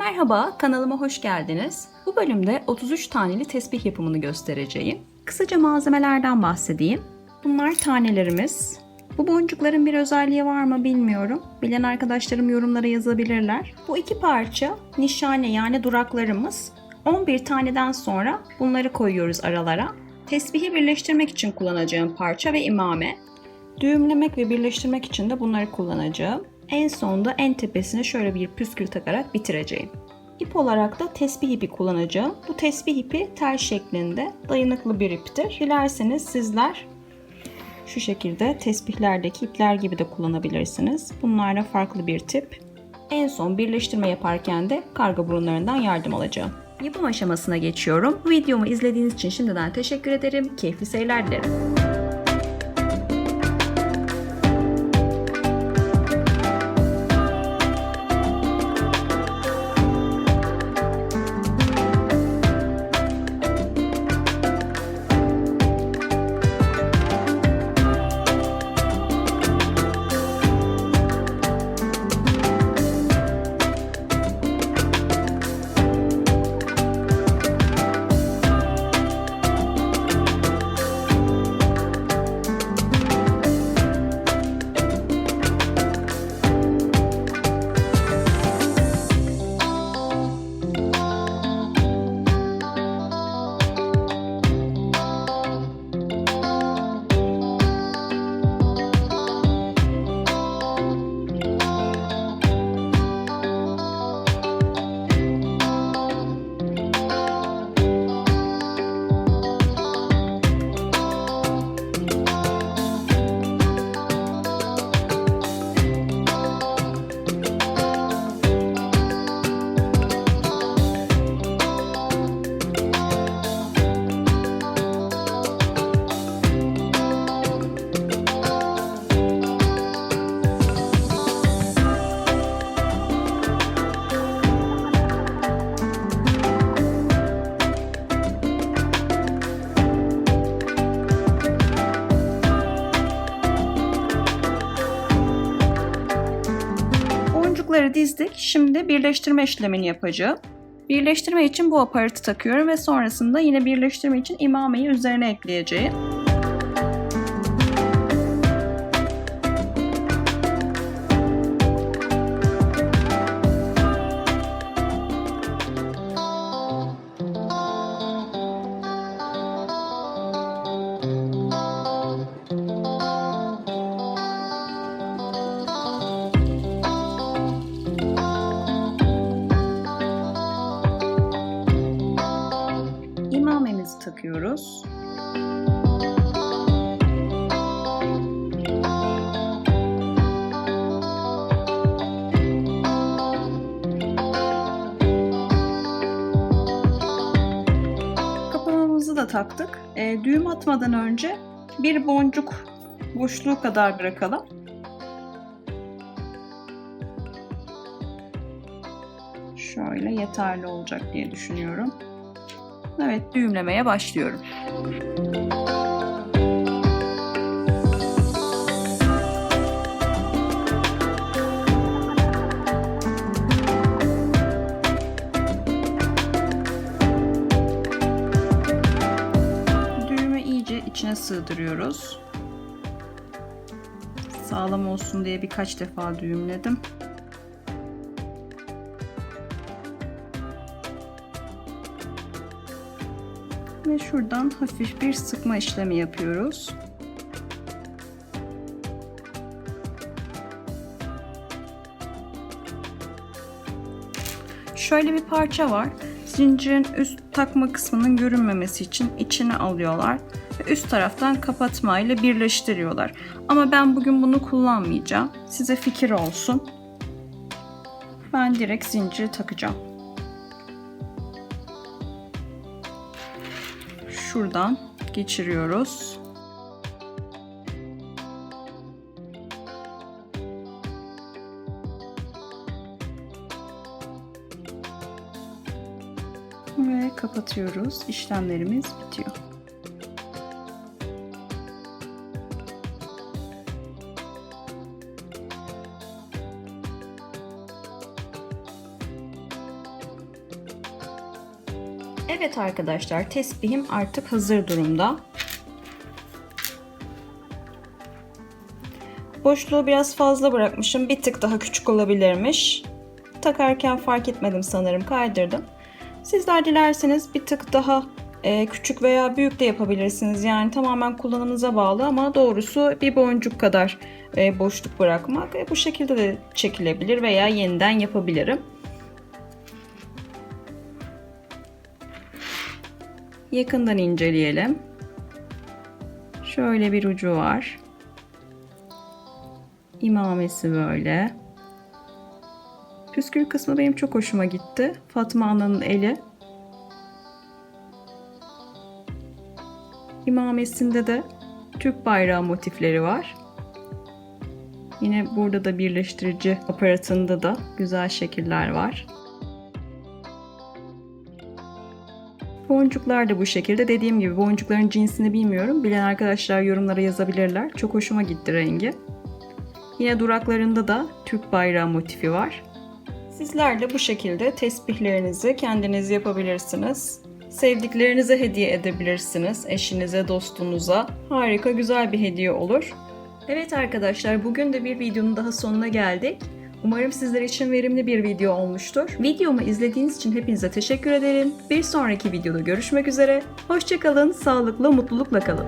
merhaba, kanalıma hoş geldiniz. Bu bölümde 33 taneli tesbih yapımını göstereceğim. Kısaca malzemelerden bahsedeyim. Bunlar tanelerimiz. Bu boncukların bir özelliği var mı bilmiyorum. Bilen arkadaşlarım yorumlara yazabilirler. Bu iki parça nişane yani duraklarımız. 11 taneden sonra bunları koyuyoruz aralara. Tesbihi birleştirmek için kullanacağım parça ve imame. Düğümlemek ve birleştirmek için de bunları kullanacağım. En sonda en tepesine şöyle bir püskül takarak bitireceğim. İp olarak da tesbih ipi kullanacağım. Bu tesbih ipi tel şeklinde dayanıklı bir iptir. Dilerseniz sizler şu şekilde tesbihlerdeki ipler gibi de kullanabilirsiniz. Bunlar da farklı bir tip. En son birleştirme yaparken de karga burunlarından yardım alacağım. Yapım aşamasına geçiyorum. Videomu izlediğiniz için şimdiden teşekkür ederim. Keyifli seyirler dilerim. Dizdik. Şimdi birleştirme işlemini yapacağım. Birleştirme için bu aparatı takıyorum ve sonrasında yine birleştirme için imameyi üzerine ekleyeceğim. Takıyoruz. Kapamamızı da taktık. E, düğüm atmadan önce bir boncuk boşluğu kadar bırakalım. Şöyle yeterli olacak diye düşünüyorum. Evet, düğümlemeye başlıyorum. Düğümü iyice içine sığdırıyoruz. Sağlam olsun diye birkaç defa düğümledim. Ve şuradan hafif bir sıkma işlemi yapıyoruz. Şöyle bir parça var. Zincirin üst takma kısmının görünmemesi için içine alıyorlar ve üst taraftan kapatmayla birleştiriyorlar. Ama ben bugün bunu kullanmayacağım. Size fikir olsun. Ben direkt zinciri takacağım. Şuradan geçiriyoruz. Ve kapatıyoruz. İşlemlerimiz bitiyor. Evet arkadaşlar tesbihim artık hazır durumda. Boşluğu biraz fazla bırakmışım. Bir tık daha küçük olabilirmiş. Takarken fark etmedim sanırım kaydırdım. Sizler dilerseniz bir tık daha e, küçük veya büyük de yapabilirsiniz. Yani tamamen kullanımınıza bağlı ama doğrusu bir boncuk kadar e, boşluk bırakmak e, bu şekilde de çekilebilir veya yeniden yapabilirim. Yakından inceleyelim. Şöyle bir ucu var. İmamesi böyle. Püskül kısmı benim çok hoşuma gitti. Fatma Ana'nın eli. İmamesinde de Türk bayrağı motifleri var. Yine burada da birleştirici aparatında da güzel şekiller var. Boncuklar da bu şekilde. Dediğim gibi boncukların cinsini bilmiyorum. Bilen arkadaşlar yorumlara yazabilirler. Çok hoşuma gitti rengi. Yine duraklarında da Türk bayrağı motifi var. Sizler de bu şekilde tesbihlerinizi kendiniz yapabilirsiniz. Sevdiklerinize hediye edebilirsiniz. Eşinize, dostunuza. Harika güzel bir hediye olur. Evet arkadaşlar bugün de bir videonun daha sonuna geldik. Umarım sizler için verimli bir video olmuştur. Videomu izlediğiniz için hepinize teşekkür ederim. Bir sonraki videoda görüşmek üzere. Hoşçakalın, sağlıklı, mutlulukla kalın.